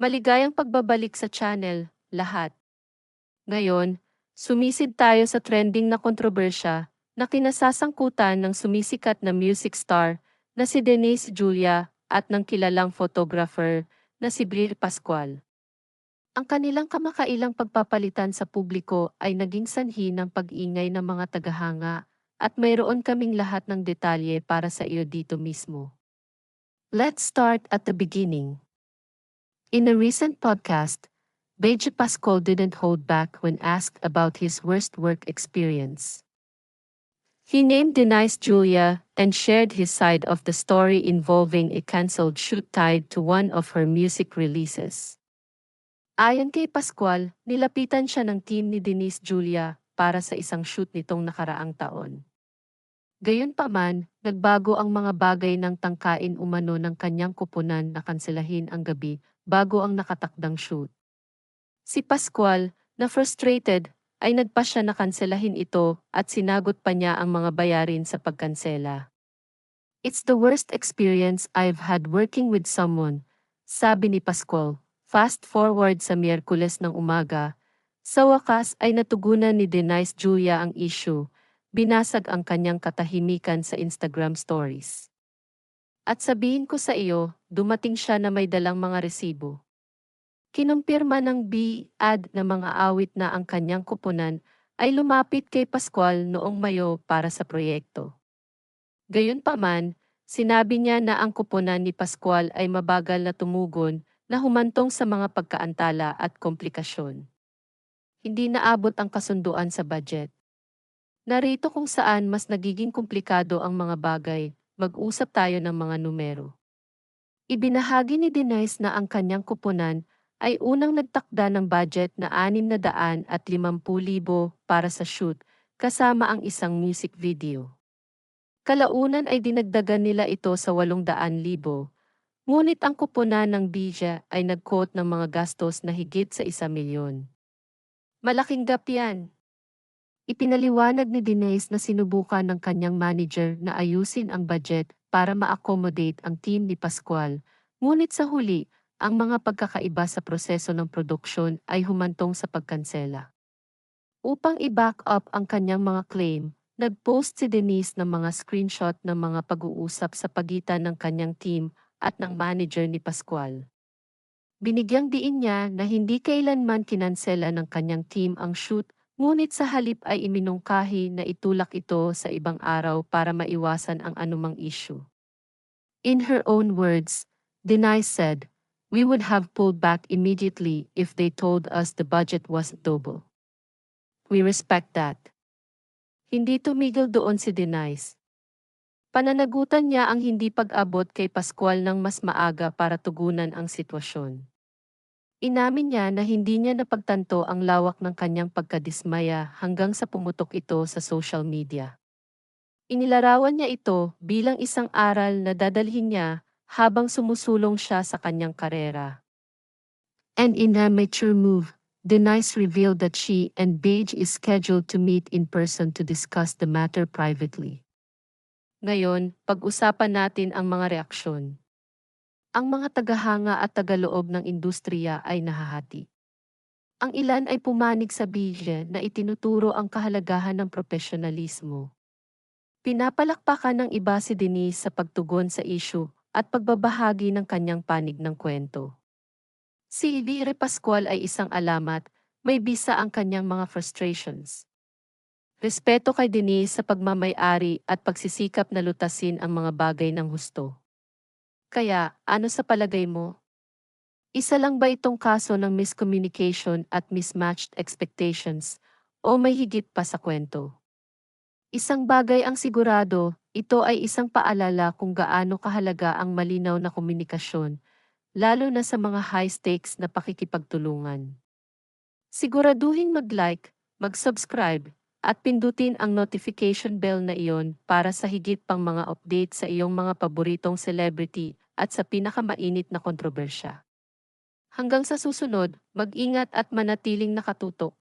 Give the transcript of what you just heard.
Maligayang pagbabalik sa channel, lahat. Ngayon, sumisid tayo sa trending na kontrobersya na kinasasangkutan ng sumisikat na music star na si Denise Julia at ng kilalang photographer na si Brir Pascual. Ang kanilang kamakailang pagpapalitan sa publiko ay naging sanhi ng pag-ingay ng mga tagahanga at mayroon kaming lahat ng detalye para sa iyo dito mismo. Let's start at the beginning. In a recent podcast, Beige Pascual didn't hold back when asked about his worst work experience. He named Denise Julia and shared his side of the story involving a cancelled shoot tied to one of her music releases. Ayon kay Pascual, nilapitan siya ng team ni Denise Julia para sa isang shoot nitong nakaraang taon. Gayunpaman, nagbago ang mga bagay ng tangkain umano ng kanyang kupunan na kanselahin ang gabi bago ang nakatakdang shoot. Si Pascual, na frustrated, ay nagpa siya na kanselahin ito at sinagot pa niya ang mga bayarin sa pagkansela. It's the worst experience I've had working with someone, sabi ni Pascual. Fast forward sa Miyerkules ng umaga, sa wakas ay natugunan ni Denise Julia ang issue binasag ang kanyang katahimikan sa Instagram stories. At sabihin ko sa iyo, dumating siya na may dalang mga resibo. Kinumpirma ng B-ad na mga awit na ang kanyang kupunan ay lumapit kay Pascual noong Mayo para sa proyekto. Gayunpaman, sinabi niya na ang kupunan ni Pascual ay mabagal na tumugon na humantong sa mga pagkaantala at komplikasyon. Hindi naabot ang kasunduan sa budget. Narito kung saan mas nagiging komplikado ang mga bagay, mag-usap tayo ng mga numero. Ibinahagi ni Denise na ang kanyang kupunan ay unang nagtakda ng budget na 650,000 para sa shoot, kasama ang isang music video. Kalaunan ay dinagdagan nila ito sa 800,000, ngunit ang kupunan ng Bija ay nag-quote ng mga gastos na higit sa 1 milyon. Malaking gap yan. Ipinaliwanag ni Denise na sinubukan ng kanyang manager na ayusin ang budget para ma-accommodate ang team ni Pascual, ngunit sa huli, ang mga pagkakaiba sa proseso ng produksyon ay humantong sa pagkansela. Upang i-back up ang kanyang mga claim, nag-post si Denise ng mga screenshot ng mga pag-uusap sa pagitan ng kanyang team at ng manager ni Pascual. Binigyang diin niya na hindi kailanman kinansela ng kanyang team ang shoot Ngunit sa halip ay iminungkahi na itulak ito sa ibang araw para maiwasan ang anumang issue. In her own words, Denai said, We would have pulled back immediately if they told us the budget was double. We respect that. Hindi tumigil doon si Denise. Pananagutan niya ang hindi pag-abot kay Pascual ng mas maaga para tugunan ang sitwasyon. Inamin niya na hindi niya napagtanto ang lawak ng kanyang pagkadismaya hanggang sa pumutok ito sa social media. Inilarawan niya ito bilang isang aral na dadalhin niya habang sumusulong siya sa kanyang karera. And in a mature move, Denise revealed that she and Beige is scheduled to meet in person to discuss the matter privately. Ngayon, pag-usapan natin ang mga reaksyon. Ang mga tagahanga at tagaloob ng industriya ay nahahati. Ang ilan ay pumanig sa bigya na itinuturo ang kahalagahan ng profesionalismo. Pinapalakpakan ng iba si Denise sa pagtugon sa issue at pagbabahagi ng kanyang panig ng kwento. Si Ilire Pascual ay isang alamat, may bisa ang kanyang mga frustrations. Respeto kay Denise sa pagmamayari at pagsisikap na lutasin ang mga bagay ng husto. Kaya, ano sa palagay mo? Isa lang ba itong kaso ng miscommunication at mismatched expectations o may higit pa sa kwento? Isang bagay ang sigurado, ito ay isang paalala kung gaano kahalaga ang malinaw na komunikasyon, lalo na sa mga high-stakes na pakikipagtulungan. Siguraduhin mag-like, mag-subscribe, at pindutin ang notification bell na iyon para sa higit pang mga update sa iyong mga paboritong celebrity at sa pinakamainit na kontrobersya. Hanggang sa susunod, mag-ingat at manatiling nakatutok.